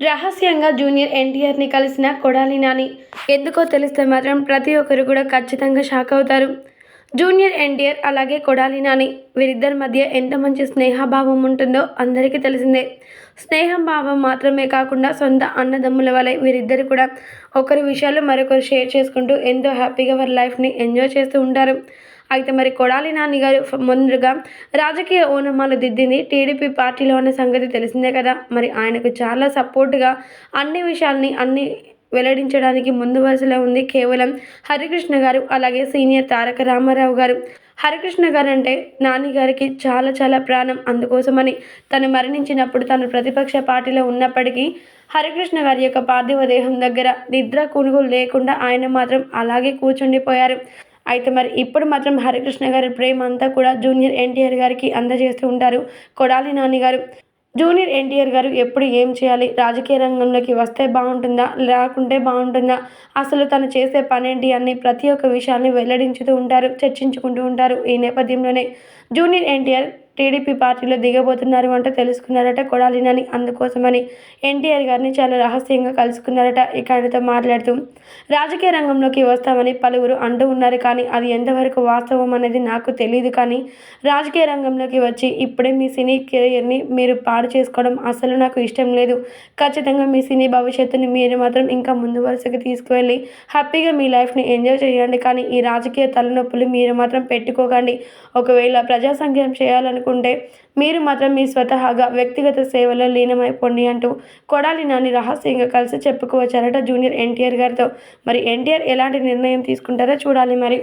రహస్యంగా జూనియర్ ఎన్టీఆర్ని కలిసిన కొడాలి నాని. ఎందుకో తెలిస్తే మాత్రం ప్రతి ఒక్కరు కూడా ఖచ్చితంగా షాక్ అవుతారు. జూనియర్ ఎన్టీఆర్ అలాగే కొడాలి నాని. వీరిద్దరి మధ్య ఎంత మంచి స్నేహభావం ఉంటుందో అందరికీ తెలిసిందే. స్నేహం భావం మాత్రమే కాకుండా సొంత అన్నదమ్ముల వలె వీరిద్దరు కూడా ఒకరి విషయాలు మరొకరు షేర్ చేసుకుంటూ ఎంతో హ్యాపీగా వారి లైఫ్ని ఎంజాయ్ చేస్తూ ఉంటారు. అయితే మరి కొడాలి నాని గారు ముందుగా రాజకీయ ఓనమాలు దిద్దింది. టీడీపీ పార్టీలో ఉన్న సంగతి తెలిసిందే కదా. మరి ఆయనకు చాలా సపోర్ట్గా అన్ని విషయాల్ని అన్ని వెల్లడించడానికి ముందు వరుసలో ఉంది కేవలం హరికృష్ణ గారు అలాగే సీనియర్ తారక రామారావు గారు. హరికృష్ణ గారు అంటే నాని గారికి చాలా చాలా ప్రాణం. అందుకోసమని తను మరణించినప్పుడు తను ప్రతిపక్ష పార్టీలో ఉన్నప్పటికీ హరికృష్ణ గారి యొక్క పార్థివ దేహం దగ్గర నిద్ర కొనుగోలు లేకుండా ఆయన మాత్రం అలాగే కూర్చుండిపోయారు. అయితే మరి ఇప్పుడు మాత్రం హరికృష్ణ గారి ప్రేమ అంతా కూడా జూనియర్ ఎన్టీఆర్ గారికి అందజేస్తూ ఉంటారు. కొడాలి నాని గారు జూనియర్ ఎన్టీఆర్ గారు ఎప్పుడు ఏం చేయాలి? రాజకీయ రంగంలోకి వస్తే బాగుంటుందా? లేకుంటే బాగుంటుందా? అసలు తను చేసే పనేంటి? అని ప్రతి ఒక్క విషయాన్ని వెల్లడించుతూ ఉంటారు చర్చించుకుంటూ ఉంటారు ఈ నేపథ్యంలోనే. జూనియర్ ఎన్టీఆర్ టీడీపీ పార్టీలో దిగబోతున్నారు అంటే తెలుసుకున్నారట కొడాలి నాని అందుకోసమని. ఎన్టీఆర్ గారిని చాలా రహస్యంగా కలుసుకున్నారట ఇక ఆయనతో మాట్లాడుతూ. రాజకీయ రంగంలోకి వస్తామని పలువురు అంటూ ఉన్నారు కానీ అది ఎంతవరకు వాస్తవం అనేది నాకు తెలియదు కానీ రాజకీయ రంగంలోకి వచ్చి ఇప్పుడే మీ సినీ కెరియర్ని మీరు పాడు చేసుకోవడం అసలు నాకు ఇష్టం లేదు. ఖచ్చితంగా మీ సినీ భవిష్యత్తుని మీరు మాత్రం ఇంకా ముందు వరుసకు తీసుకువెళ్ళి హ్యాపీగా మీ లైఫ్ని ఎంజాయ్ చేయండి కానీ ఈ రాజకీయ తలనొప్పులు మీరు మాత్రం పెట్టుకోకండి. ఒకవేళ ప్రజా సంక్షేమం చేయాలనుకుంటే మీరు మాత్రం మీ స్వతహాగా వ్యక్తిగత సేవలో లీనమైపోండి అంటూ కొడాలి నాని రహస్యంగా కలిసి చెప్పుకోవచ్చారట జూనియర్ ఎన్టీఆర్ గారితో. మరి ఎన్టీఆర్ ఎలాంటి నిర్ణయం తీసుకుంటారో చూడాలి మరి.